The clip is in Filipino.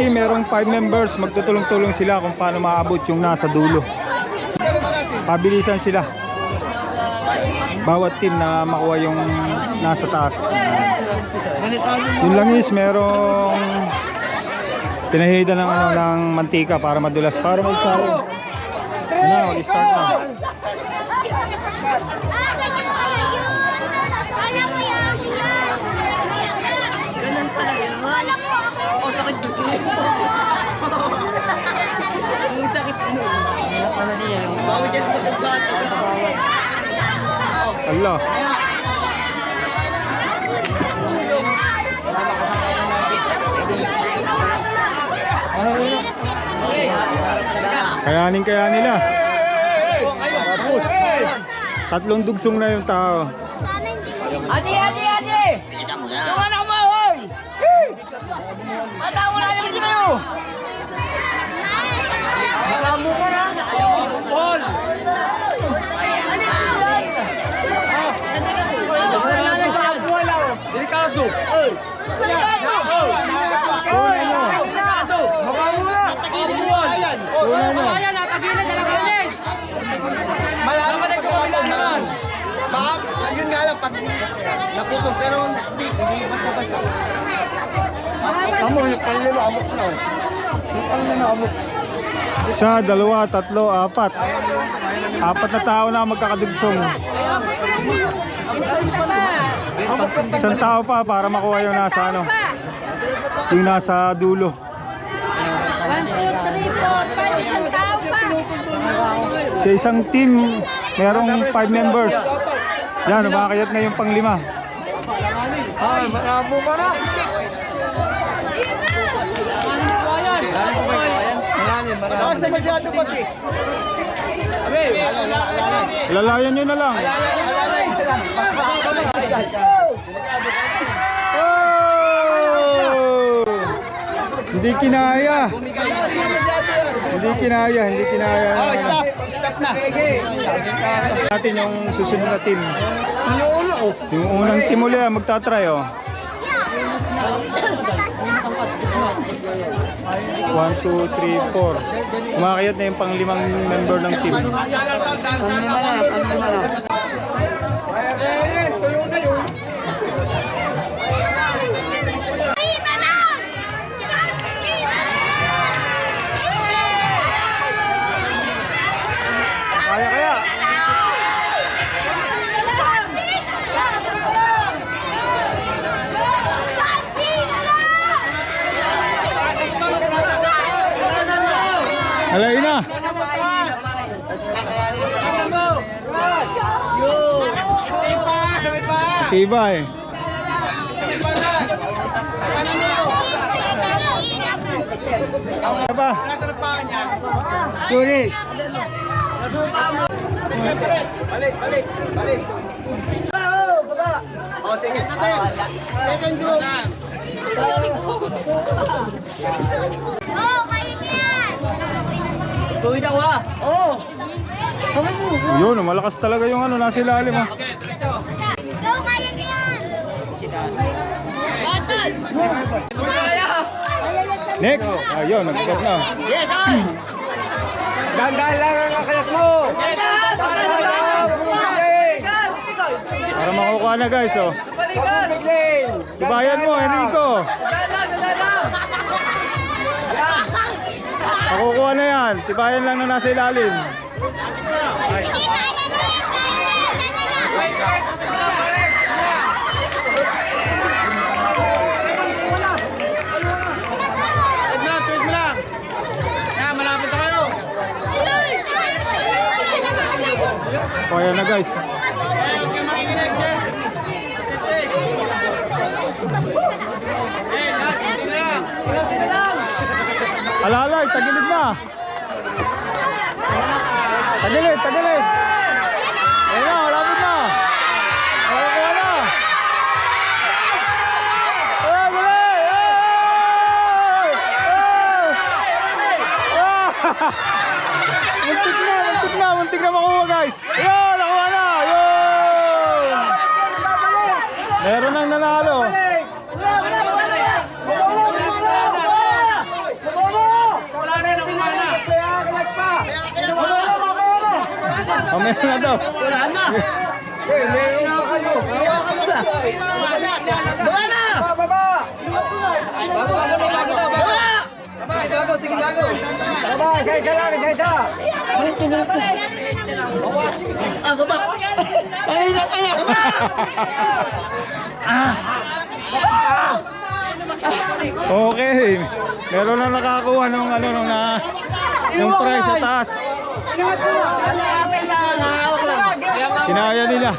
team, merong 5 members. Magtutulong-tulong sila kung paano maabot yung nasa dulo. Pabilisan sila. Bawat team na makuha yung nasa taas. Yung langis, merong pinahida ng ano ng mantika para madulas para magsaro. Now, start na. Ganun pala yun. Oh, sakit dito. Ang sakit nun. Bawi dyan po ng bata ka. Allah. Kayanin kaya nila. Tatlong dugsong na yung tao. Ate, ate, ate! Delikado. Kunin mo. Kunin mo. Ayan, nakagilid, nakagilid! Malaman na ikaw naman. Baka, yun nga lang, pag pero hindi, hindi basta-basta. Amo, yung kanila na amok na. Yung kanila na amok. Isa, dalawa, tatlo, apat. Apat na tao na magkakadugsong. Isang tao pa para makuha yung nasa ano. Yung nasa dulo. 1, 2, 3, 4, 5, isang tao pa! Sa isang team, merong 5 members. Yan, umakayat na yung panglima. Ay, malabo ka na. Malakas na masyado pati. Abe, Lalayan nyo na lang. Oh! Hindi kinaya. Hindi kinaya, hindi kinaya. Oh, stop. Stop na. Natin yung susunod na team. Yung unang team ulit ah, magtatry oh. One, two, three, four. Umakayat na yung panglimang member ng team kaya. Alay na. Tibay. Ano ba? Sorry. Balik, balik, balik. Oh, sige natin. Second group. Tuwid ako ah! Oo! Kamay mo! Yun, malakas talaga yung ano, nasa ilalim ah. Battle! Next. Ayun, nagkat na. Yes, ay! Dandan lang ang akayat mo. Para makukuha na guys oh. Ibayan mo, Enrico. Makukuha na yan. Tibayan lang na nasa ilalim. Tuwid lang, tuwid mo lang. Yan, malapit na kayo. Kaya na guys. Eh, huwag kang makikinig dyan. Test, test. Eh, lahat, hindi na lang. Hindi na lang. Alalay, tagilid na. Tagilid, tagilid. Ayun na, malapit na. Makukuha na. Eh! Ah! Muntik na, muntik na, muntik na makuha guys. Ayun, nakuha na. Ayun. Meron nang Meron na daw. Wala na. Eh, meron na kayo. Hawakan mo na. Baba na! Baba! Bago, bago bago bago. Bago, bago, sige, bago. Baba, isa isa lang, isa isa. Ah, baba. Ay, na, ay, na. Baba! Ah. Okay. Meron na nakakuha nung ano nung na yung price sa taas. Kinaya nila.